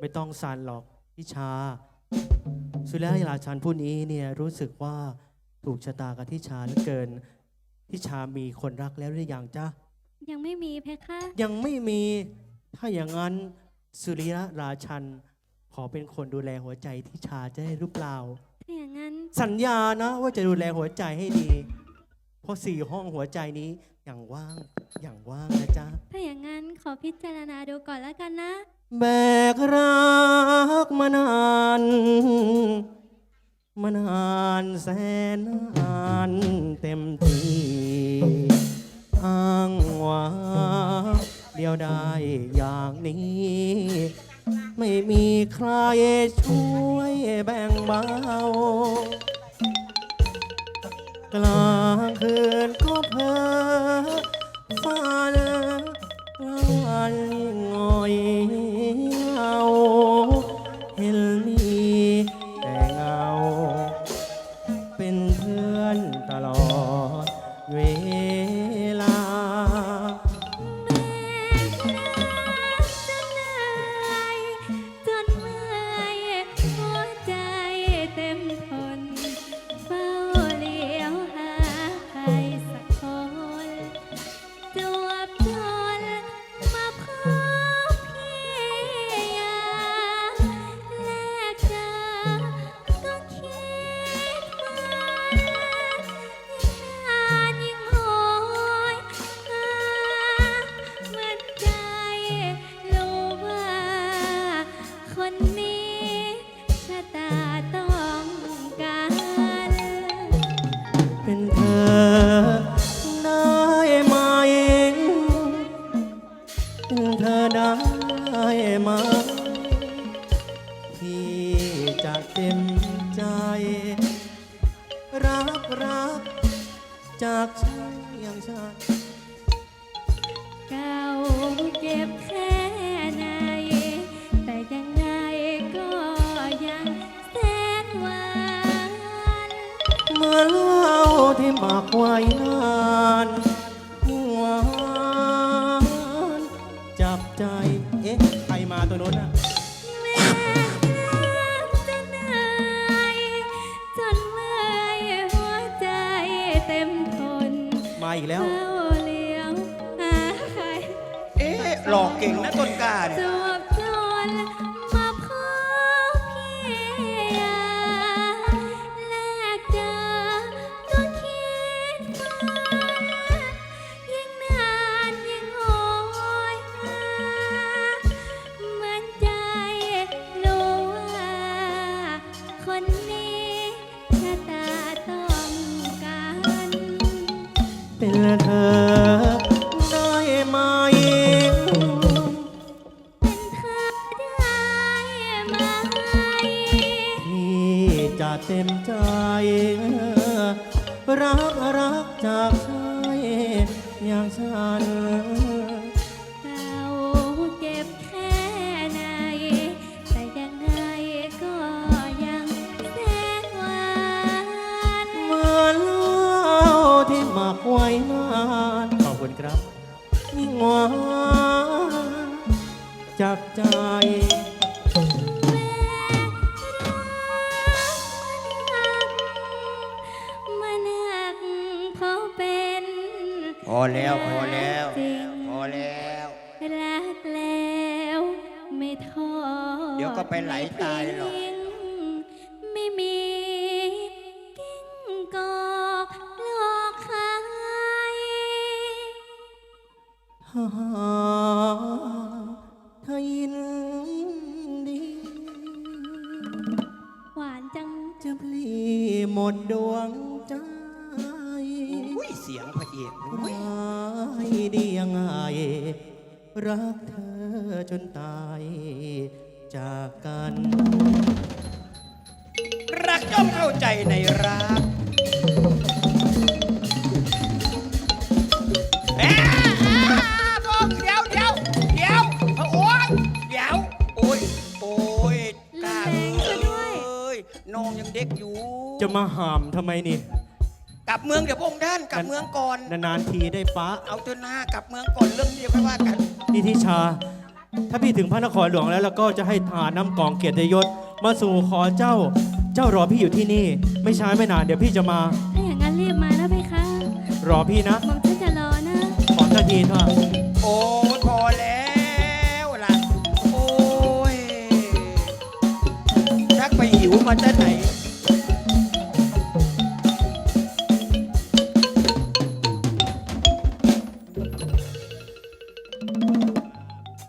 ไม่ต้องสั่นหรอกทิชา สุริยราชันผู้นี้เนี่ยรู้สึกว่าถูกชะตากับทิชาเหลือเกินทิชามีคนรักแล้วหรือยังจ๊ะ ยังไม่มีเพคะ ยังไม่มี ถ้าอย่างนั้นสุริยราชัน ขอเป็นคนดูแลหัวใจทิชาจะได้หรือเปล่า ถ้าอย่างนั้น สัญญานะว่าจะดูแลหัวใจให้ดี เพราะสี่ห้องหัวใจนี้อย่างว่างอย่างว่างนะจ๊ะ ถ้าอย่างนั้นขอพิจารณาดูก่อนแล้วกันนะ แบกรักมานานมานานแสนนานเต็มที่อ้างว่าเดียวได้อย่างนี้ ไม่มีใครช่วยแบ่งเบากลางคืนก ต็มใจ รักรักจากฉันอย่างฉันเก่าเก็บแค่ไหนแต่ยังไงก็ยังแสนหวานเมื่อเล่าที่หมักไว้ อีกแล้วเฝ้าเลี้ยวหาใครเอ๊ะหลอกเก่งนะต้นกล้าจเนี่ยว เธอได้ไหม เป็นเธอได้ไหม ที่จะเต็มใจ รักรักจากชายอย่างฉัน ที่หมักไว้นานขอบคุณครับยิ่งหวานจับใจมันหักเพราะเป็นพอแล้วพอแล้ว จริง พอแล้ว รักแล้ว ไม่ท้อเดี๋ยวก็ไปไหลตายหรอก ไม่ทิ้งไม่ หากถ้ายินดี หวานจัง จะพลีหมดดวงใจอุ้ยเสียงพระเอกอุ้ยไม่ดียังไง รักเธอจนตายจากกัน รักย่อมเข้าใจในรัก น้องยังเด็กอยู่ จะมาหามทำไมนี่ กลับเมืองเดี๋ยวพระองค์ท่านกลับเมืองก่อน นานๆทีได้ปะเอาเถอะหน้ากลับเมืองก่อนเรื่องเดียวค่อยว่ากัน นี่ทิชา ถ้าพี่ถึงพระนครหลวงแล้วแล้วก็จะให้ทหารน้ำกองเกียรติยศ มาสู่ขอเจ้า เจ้ารอพี่อยู่ที่นี่ ไม่ช้าไม่นานเดี๋ยวพี่จะมา ถ้าอย่างนั้นรีบมานะเพคะรอพี่นะหม่อมฉันจะรอนะ ขอสักทีเถอะโอ้ ล่ะโ